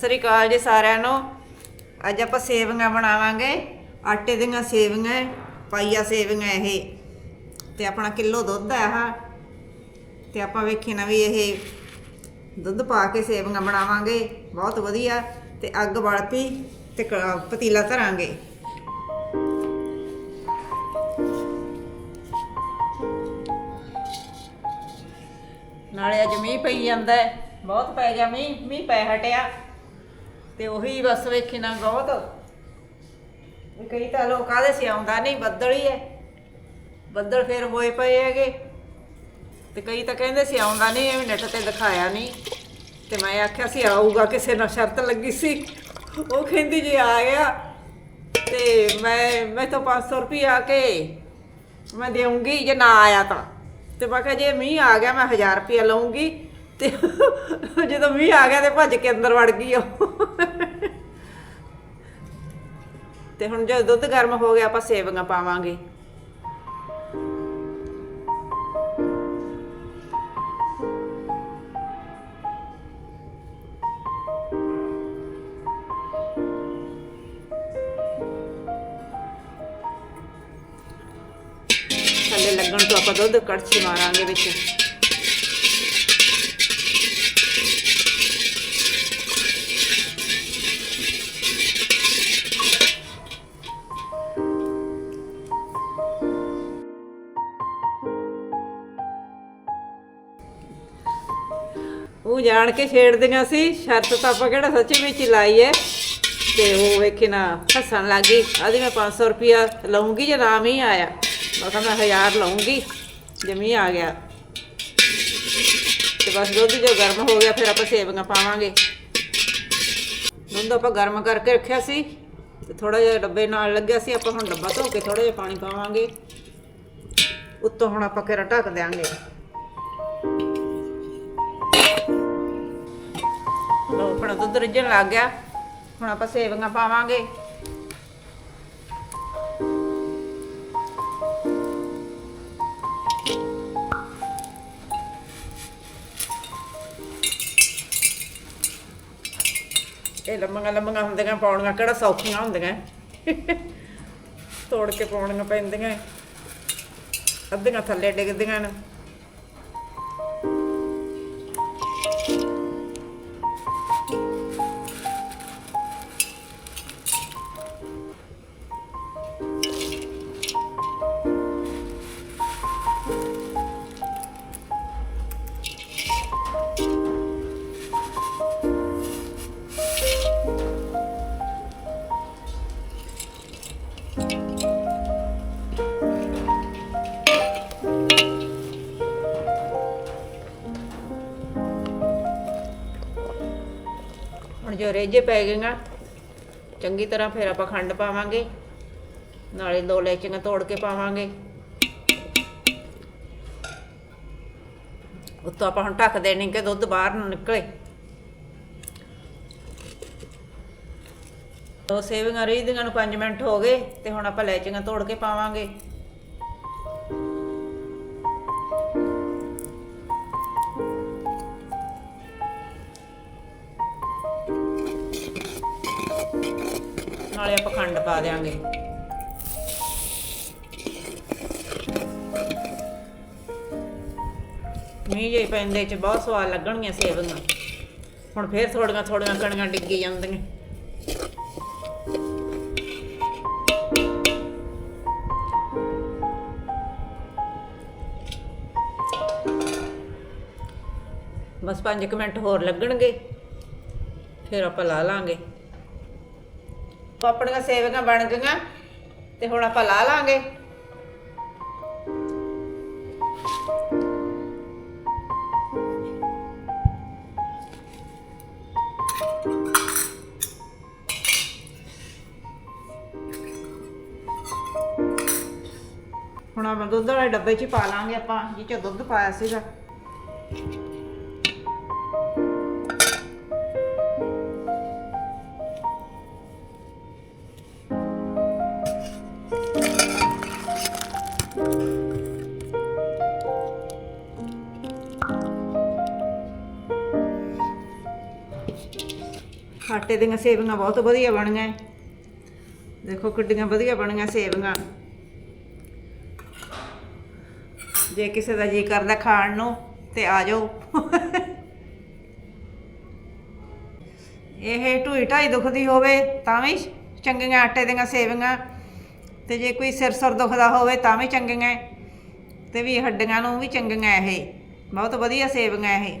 ਸ੍ਰੀ ਅਕਾਲ ਜੀ ਸਾਰਿਆਂ ਨੂੰ। ਅੱਜ ਆਪਾਂ ਸੇਵੀਆਂ ਬਣਾਵਾਂਗੇ। ਆਟੇ ਦੀਆਂ ਸੇਵੀਆਂ, ਪਾਈਆ ਸੇਵੀਆਂ ਇਹ। ਤੇ ਆਪਣਾ ਕਿਲੋ ਦੁੱਧ ਹੈ ਆਹ। ਤੇ ਆਪਾਂ ਵੇਖੀ ਨਾ ਵੀ ਇਹ ਦੁੱਧ ਪਾ ਕੇ ਸੇਵੀਆਂ ਬਣਾਵਾਂਗੇ। ਬਹੁਤ ਵਧੀਆ। ਤੇ ਅੱਗ ਬਾਲ ਪੀ ਤੇ ਕ- ਪਤੀਲਾ ਧਰਾਂਗੇ। ਨਾਲੇ ਅੱਜ ਮੀਂਹ ਪਈ ਜਾਂਦਾ। ਹੈ ਬਹੁਤ ਪੈ ਗਿਆ ਮੀਂਹ। ਮੀਂਹ ਪੈ ਹਟਿਆ। ਤੇ ਉਹੀ ਬਸ ਵੇਖੀ ਨਾ ਬਹੁਤ ਕਈ ਤਾਂ ਲੋਕ ਆਦੇ ਸੀ, ਆਉਂਦਾ ਨਹੀਂ, ਬੱਦਲ ਹੀ ਹੈ। ਬੱਦਲ ਫੇਰ ਹੋਏ ਪਏ ਹੈਗੇ। ਤੇ ਕਈ ਤਾਂ ਕਹਿੰਦੇ ਸੀ, ਆਉਂਦਾ ਨਹੀਂ ਐਵੇਂ ਨੈਟ ਤੇ ਦਿਖਾਇਆ ਨਹੀਂ। ਤੇ ਮੈਂ ਆਖਿਆ ਸੀ, ਆਊਗਾ ਕਿਸੇ ਨਾਲ ਸ਼ਰਤ ਲੱਗੀ ਸੀ। ਉਹ ਕਹਿੰਦੀ ਜੇ ਆ ਗਿਆ। ਤੇ ਮੈਂ ਮੈਂ ਤਾਂ 500 ਰੁਪਏ ਆ ਕੇ ਮੈਂ ਦੇਵਾਂਗੀ ਜੇ ਨਾ ਆਇਆ ਤਾਂ। ਤੇ ਮੈਂ ਕਿਹਾ, ਜੇ ਮੀਂਹ ਆ ਗਿਆ, ਮੈਂ 1000 ਰੁਪਏ ਲਵਾਂਗੀ ਤੇ ਜਦੋਂ ਮੀਂਹ ਆ ਗਿਆ ਤੇ ਭੱਜ ਕੇ ਅੰਦਰ ਵੜ ਗਈ ਉਹ। ਤੇ ਹੁਣ ਜਦੋਂ ਦੁੱਧ ਗਰਮ ਹੋ ਗਿਆ, ਆਪਾਂ ਸੇਵੀਆਂ ਪਾਵਾਂਗੇ। ਥੱਲੇ ਲੱਗਣ ਤੋਂ ਆਪਾਂ ਦੁੱਧ ਕੜਛੀ ਮਾਰਾਂਗੇ ਵਿੱਚ। ਉਹ ਜਾਣ ਕੇ ਛੇੜਦੀਆਂ ਸੀ। ਸ਼ਰਤ ਤਾਂ ਆਪਾਂ ਕਿਹੜਾ ਸੱਚੀ ਵਿੱਚ ਹੀ ਲਾਈ ਹੈ ਤੇ ਉਹ ਵੇਖੇ ਨਾ, ਹੱਸਣ ਗਈ। ਆਦੀ ਮੈਂ 500 ਰੁਪਿਆ ਲਵਾਂਗੀ ਜੇ ਨਾ ਹੀ ਆਇਆ। ਮੈਂ ਕਿਹਾ ਮੈਂ 1000 ਲਵਾਂਗੀ ਜਮੀ ਆ ਗਿਆ। ਤੇ ਬਸ ਦੁੱਧ ਜੋ ਗਰਮ ਹੋ ਗਿਆ, ਫਿਰ ਆਪਾਂ ਸੇਵੀਆਂ ਪਾਵਾਂਗੇ। ਦੁੱਧ ਆਪਾਂ ਗਰਮ ਕਰਕੇ ਰੱਖਿਆ ਸੀ। ਤੇ ਥੋੜਾ ਜਿਹਾ ਡੱਬੇ ਨਾਲ ਲੱਗਿਆ ਸੀ। ਆਪਾਂ ਹੁਣ ਡੱਬਾ ਧੋ ਕੇ ਥੋੜਾ ਜਿਹਾ ਪਾਣੀ ਪਾਵਾਂਗੇ। ਉੱਤੋਂ ਹੁਣ ਆਪਾਂ ਕਿਹੜਾ ਢੱਕ ਦਿਆਂਗੇ। ਲੋ ਆਪਣਾ ਦੁੱਧ ਰਿੱਝਣ ਲੱਗ ਗਿਆ। ਹੁਣ ਆਪਾਂ ਸੇਵੀਆਂ ਪਾਵਾਂਗੇ। ਇਹ ਲੰਮੀਆਂ ਲੰਮੀਆਂ ਹੁੰਦੀਆਂ, ਪਾਉਣੀਆਂ ਕਿਹੜਾ ਸੌਖੀਆਂ ਹੁੰਦੀਆਂ। ਤੋੜ ਕੇ ਪਾਉਣੀਆਂ ਪੈਂਦੀਆਂ। ਅੱਧੀਆਂ ਥੱਲੇ ਡਿੱਗਦੀਆਂ ਨੇ। ਜੋ ਰੇਜੇ ਪੈ ਗਈਆਂ, ਚੰਗੀ ਤਰ੍ਹਾਂ ਫਿਰ ਆਪਾਂ ਖੰਡ ਪਾਵਾਂਗੇ, ਨਾਲੇ ਦੋ ਲੈਚੀਆਂ ਤੋੜ ਕੇ ਪਾਵਾਂਗੇ। ਉੱਤੋਂ ਆਪਾਂ ਹੁਣ ਢੱਕ ਦੇਣੀ ਕਿ ਦੁੱਧ ਬਾਹਰ ਨਾ ਨਿਕਲੇ। ਦੋ ਸੇਵਿੰਗਾਂ ਰੀਦੀਆਂ ਨੂੰ 5 ਮਿੰਟ ਹੋ ਗਏ, ਤੇ ਹੁਣ ਆਪਾਂ ਲੈਚੀਆਂ ਤੋੜ ਕੇ ਪਾਵਾਂਗੇ। ਨਾਲੇ ਆਪਾਂ ਖੰਡ ਪਾ ਦੇਾਂਗੇ ਮੀਂਹ ਜੇ ਪੈਂਦੇ ਚ ਬਹੁਤ ਸਵਾਦ ਲੱਗਣਗੀਆਂ ਸੇਵੀਆਂ। ਹੁਣ ਫੇਰ ਥੋੜੀਆਂ ਥੋੜੀਆਂ ਕਣੀਆਂ ਡਿੱਗੀ ਜਾਂਦੀਆਂ। ਬਸ 5 ਮਿੰਟ ਹੋਰ ਲੱਗਣਗੇ। ਫਿਰ ਆਪਾਂ ਲਾ ਲਾਂਗੇ। ਆਪਣੀਆਂ ਸੇਵੀਆਂ ਬਣ ਗਈਆਂ ਤੇ ਹੁਣ ਆਪਾਂ ਲਾ ਲਾਂਗੇ। ਹੁਣ ਆਪਾਂ ਦੁੱਧ ਵਾਲੇ ਡੱਬੇ 'ਚ ਹੀ ਪਾ ਲਾਂਗੇ ਆਪਾਂ, ਜਿਹ 'ਚ ਦੁੱਧ ਪਾਇਆ ਸੀਗਾ। ਆਟੇ ਦੀਆਂ ਸੇਵੀਆਂ ਬਹੁਤ ਵਧੀਆ ਬਣੀਆਂ ਹੈ। ਦੇਖੋ ਕਿੱਡੀਆਂ ਵਧੀਆ ਬਣੀਆਂ ਸੇਵੀਆਂ। ਜੇ ਕਿਸੇ ਦਾ ਜੀ ਕਰਦਾ ਖਾਣ ਨੂੰ, ਤੇ ਆ ਜਾਓ। ਇਹ ਢੂਈ ਢਾਈ ਦੁਖਦੀ ਹੋਵੇ, ਤਾਂ ਵੀ ਚੰਗੀਆਂ ਆਟੇ ਦੀਆਂ ਸੇਵੀਆਂ। ਤੇ ਜੇ ਕੋਈ ਸਿਰ ਸੁਰ ਦੁਖਦਾ ਹੋਵੇ, ਤਾਂ ਵੀ ਚੰਗੀਆਂ ਤੇ ਵੀ ਹੱਡੀਆਂ ਨੂੰ ਵੀ ਚੰਗੀਆਂ ਇਹ। ਬਹੁਤ ਵਧੀਆ ਸੇਵੀਆਂ ਇਹ।